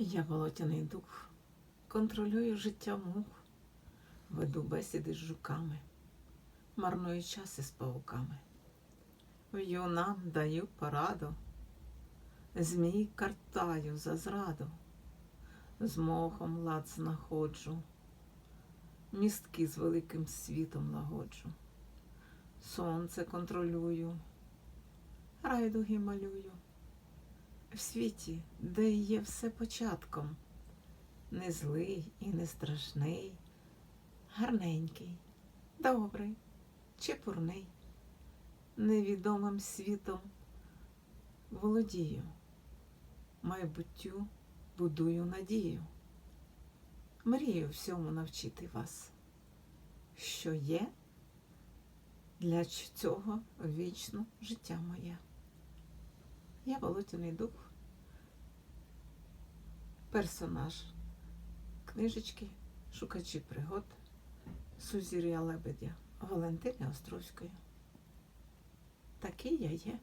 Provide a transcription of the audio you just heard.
Я болотяний дух, контролюю життя мух, веду бесіди з жуками, марную час із павуками. В'ю нам даю пораду, змій картаю за зраду, з мохом лад знаходжу, містки з великим світом лагоджу, сонце контролюю, райдуги малюю. В світі, де є все початком, не злий і не страшний, гарненький, добрий, чепурний, невідомим світом володію, майбуттю будую надію. Мрію всьому навчити вас, що є для цього вічно життя моє. Я болотяний дух, персонаж книжечки Шукачі пригод Сузір'я Лебедя Валентини Островської. Такий я є.